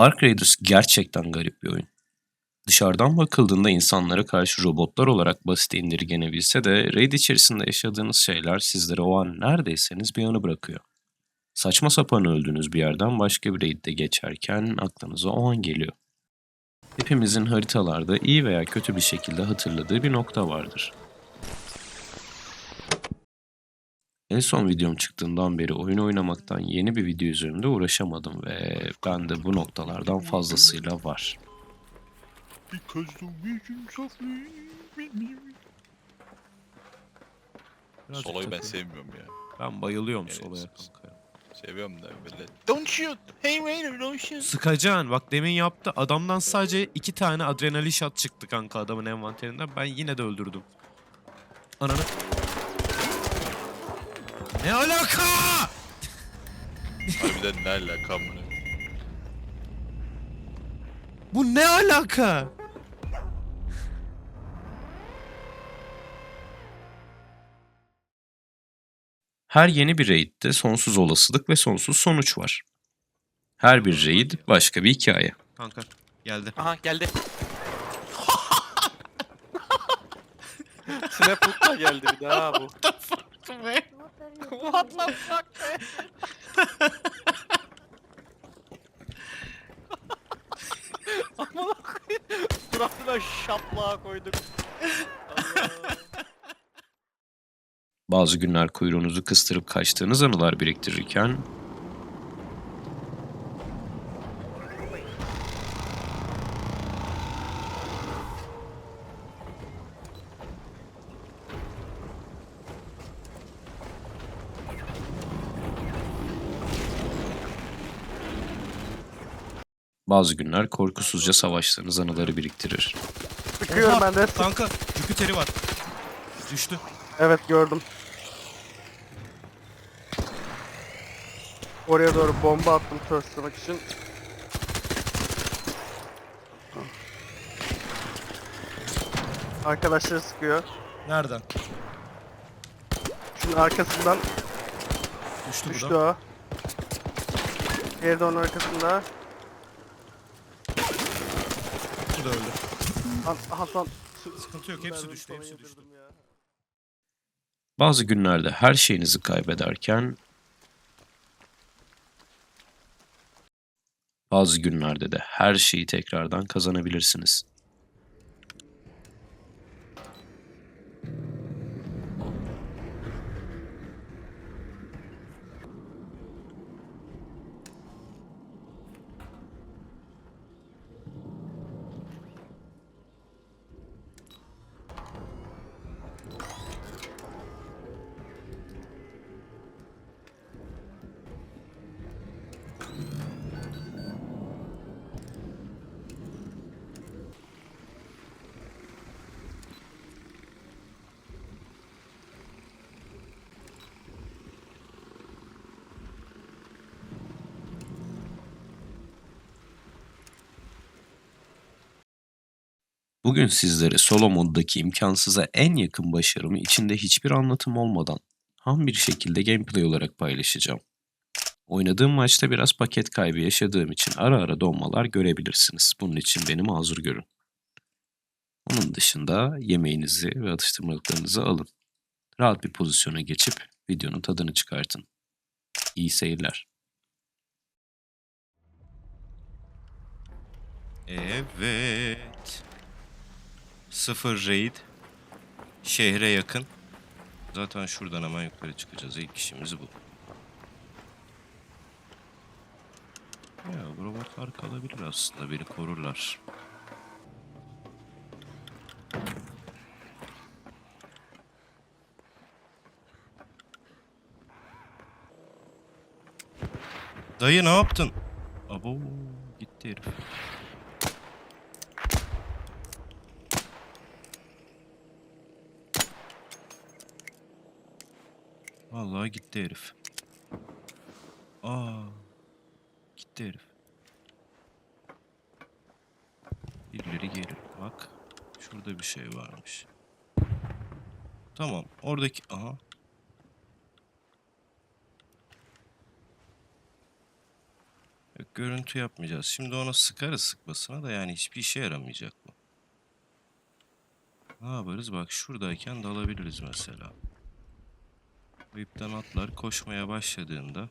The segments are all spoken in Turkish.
Ark Raiders gerçekten garip bir oyun. Dışarıdan bakıldığında insanlara karşı robotlar olarak basit indirgenebilse de raid içerisinde yaşadığınız şeyler sizlere o an neredeyseniz bir anı bırakıyor. Saçma sapan öldüğünüz bir yerden başka bir raidde geçerken aklınıza o an geliyor. Hepimizin haritalarda iyi veya kötü bir şekilde hatırladığı bir nokta vardır. En son videom çıktığından beri oyun oynamaktan yeni bir video üzerinde uğraşamadım ve bende bu noktalardan fazlasıyla var. Birazcık Solo'yu ben sevmiyorum ya. Ben bayılıyorum Evet, soloya sus. kanka. Seviyorum da böyle. Don't shoot! Hey Raider don't shoot! Sıkacan bak demin yaptı. Adamdan sadece iki tane adrenalin shot çıktı kanka adamın envanterinden. Ben yine de öldürdüm. Ananı. Ne alaka? Harbiden ne alaka amına. Bu ne alaka? Her yeni bir raid'de sonsuz olasılık ve sonsuz sonuç var. Her bir raid başka bir hikaye. Kanka geldi. Aha geldi. Snapwood'da geldi bir daha bu. What the fuck be? Amına koyayım. Suratına şaplığa koyduk. Allah. Bazı günler kuyruğunuzu kıstırıp kaçtığınız anılar biriktirirken bazı günler korkusuzca savaştığınız anıları biriktirir. Çıkıyorum ben de. Kanka Jüpiter'i var. Düştü. Evet gördüm. Oraya doğru bomba attım törstlemek için. Arkadaşları sıkıyor. Nereden? Şunun arkasından Düştü, düştü o. Diğeri de onun arkasında. Bu da öldü. Lan. Su- Sıkıntı yok, hepsi düştü, hepsi düştü. Bazı günlerde her şeyinizi kaybederken bazı günlerde de her şeyi tekrardan kazanabilirsiniz. Bugün sizlere solo moddaki imkansıza en yakın başarımı içinde hiçbir anlatım olmadan ham bir şekilde gameplay olarak paylaşacağım. Oynadığım maçta biraz paket kaybı yaşadığım için ara ara donmalar görebilirsiniz. Bunun için beni mazur görün. Onun dışında yemeğinizi ve atıştırmalıklarınızı alın. Rahat bir pozisyona geçip videonun tadını çıkartın. İyi seyirler. Evet. Sıfır raid. Şehre yakın. Zaten şuradan hemen yukarı çıkacağız. İlk işimiz bu. Ya bu robotlar kalabilir aslında. Beni korurlar. Dayı ne yaptın? Abo gitti herif. Vallahi gitti herif. Aa, gitti herif. Birileri gelir. Bak, şurada bir şey varmış. Tamam, oradaki... Aha. Yok, görüntü yapmayacağız. Şimdi ona sıkarız sıkmasına da yani hiçbir işe yaramayacak bu. Ne yaparız? Bak şuradayken dalabiliriz mesela. Bu ipten atlar koşmaya başladığında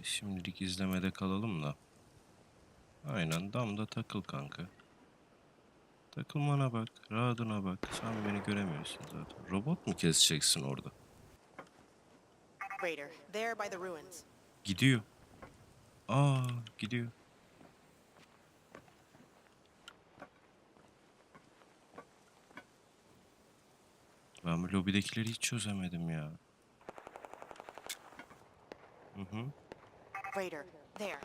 E, Şimdilik izlemede kalalım da. Aynen damda takıl kanka. Takılmana bak, rahatına bak. Sen beni göremiyorsun zaten. Robot mu keseceksin orada? Gidiyor. Aa, gidiyor. Ben bu lobidekileri hiç çözemedim ya. Hı hı. Raider, there.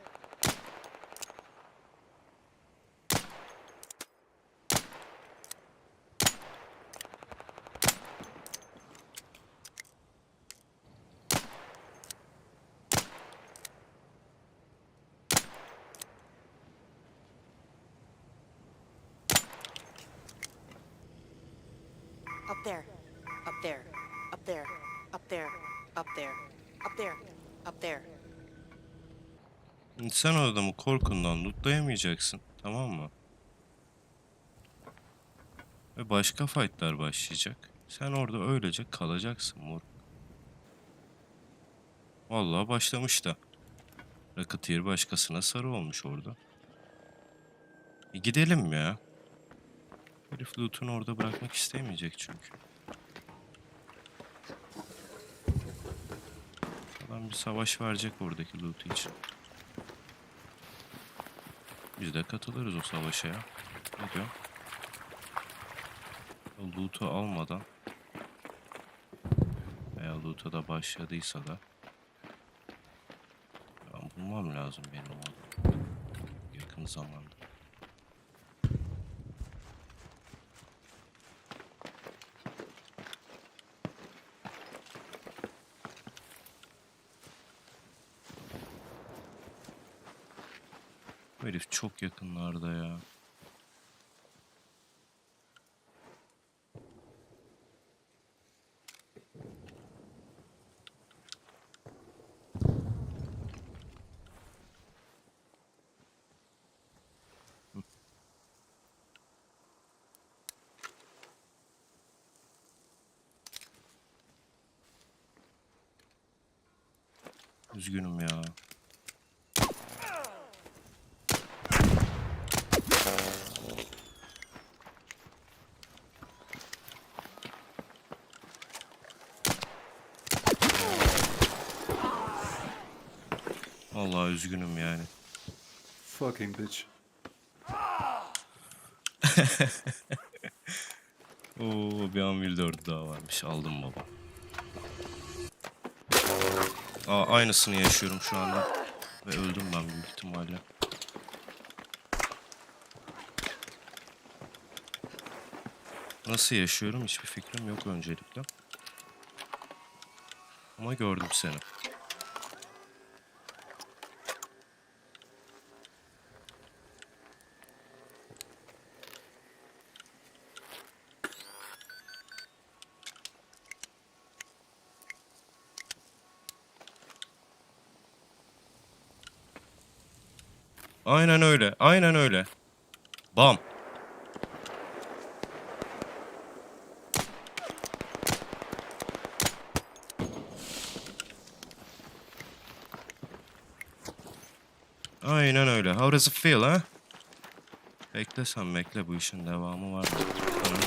Up there, there, up there, up there, up there, up there, up there. Sen o adamı korkundan lootlayamayacaksın. Tamam mı? Ve başka fightlar başlayacak. Sen orada öylece kalacaksın mor. Vallahi başlamış da. Racketeer başkasına sarı olmuş orada. E gidelim ya. Herif loot'unu orada bırakmak istemeyecek çünkü. Adam bir savaş verecek oradaki loot'u için. Biz de katılırız o savaşa ya. Ne diyor? O loot'u almadan veya loot'a da başladıysa da ben bulmam lazım benim o adamı. Yakın zamanda. Bu herif çok yakınlarda ya. Üzgünüm ya. Vallahi üzgünüm yani. Fucking bitch. Oo bir Anvil 4 daha varmış. Aldım baba. Aa, aynısını yaşıyorum şu anda. Ve öldüm ben büyük ihtimalle. Nasıl yaşıyorum hiçbir fikrim yok öncelikle. Ama gördüm seni. Aynen öyle. Aynen öyle. Bam. Aynen öyle. How does it feel ha? Bekle sen bekle bu işin devamı var. Tamam.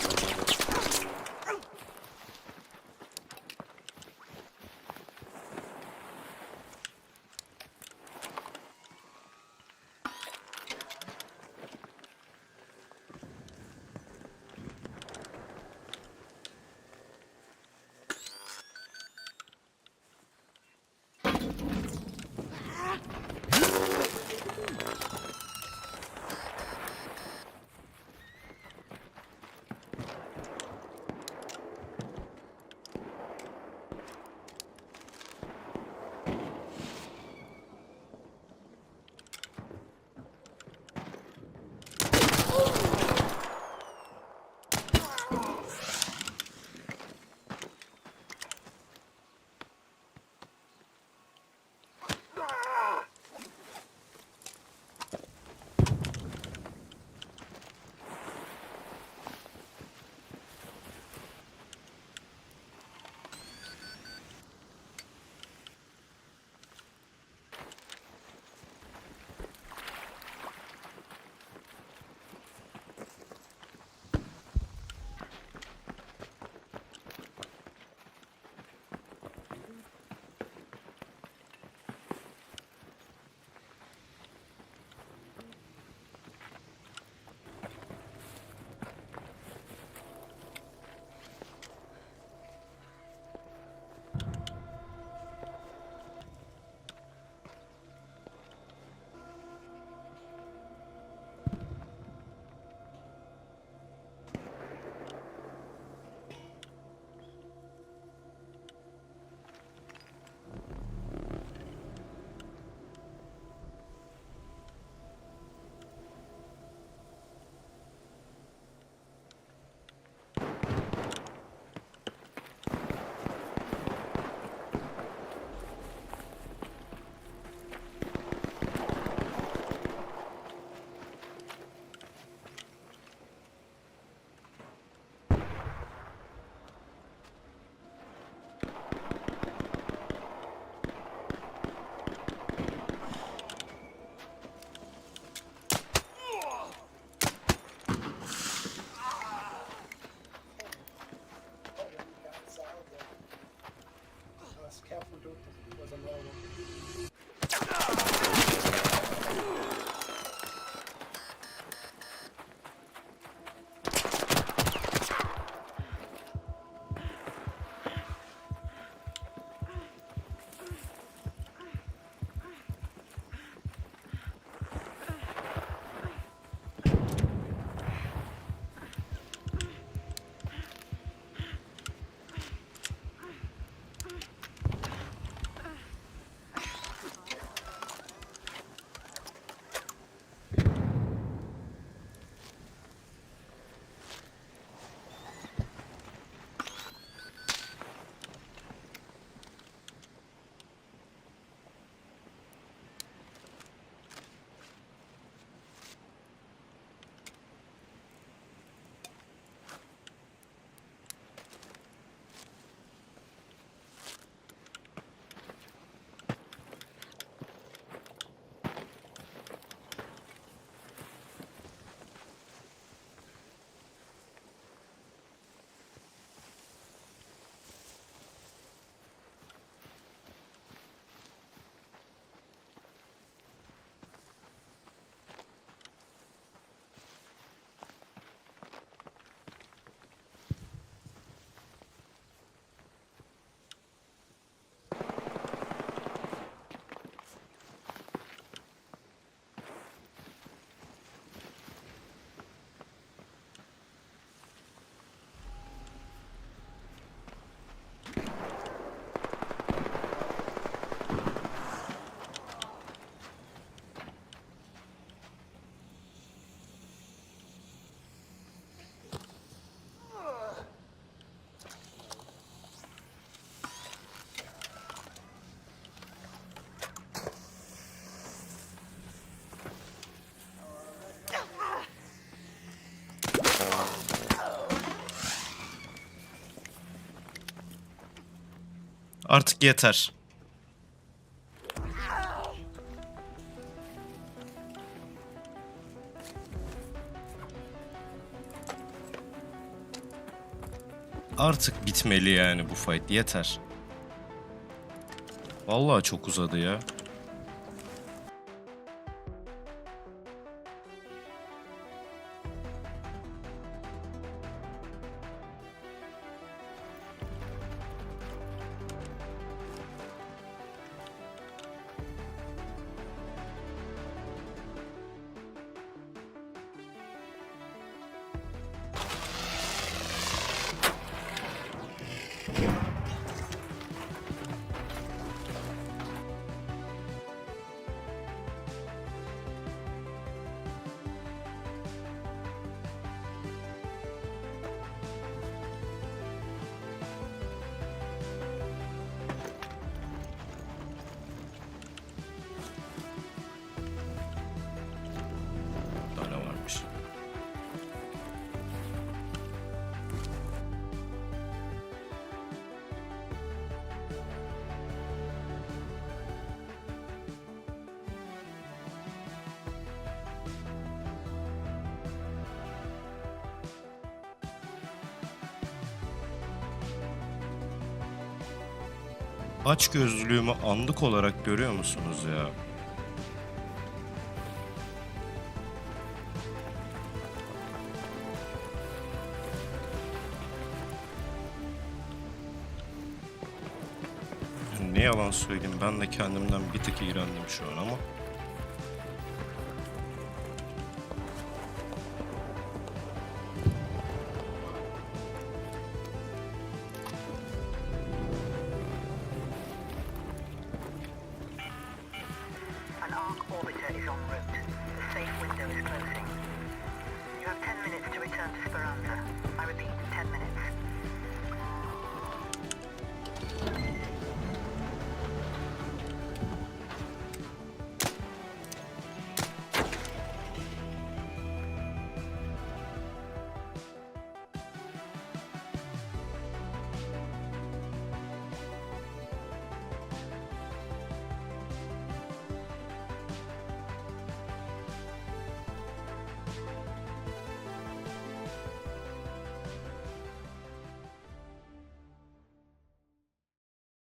Artık yeter. Artık bitmeli yani bu fight. Yeter. Vallahi çok uzadı ya. Aç gözlülüğümü anlık olarak görüyor musunuz ya? Ne yalan söyleyeyim ben de kendimden bir tık iğrendim şu an ama.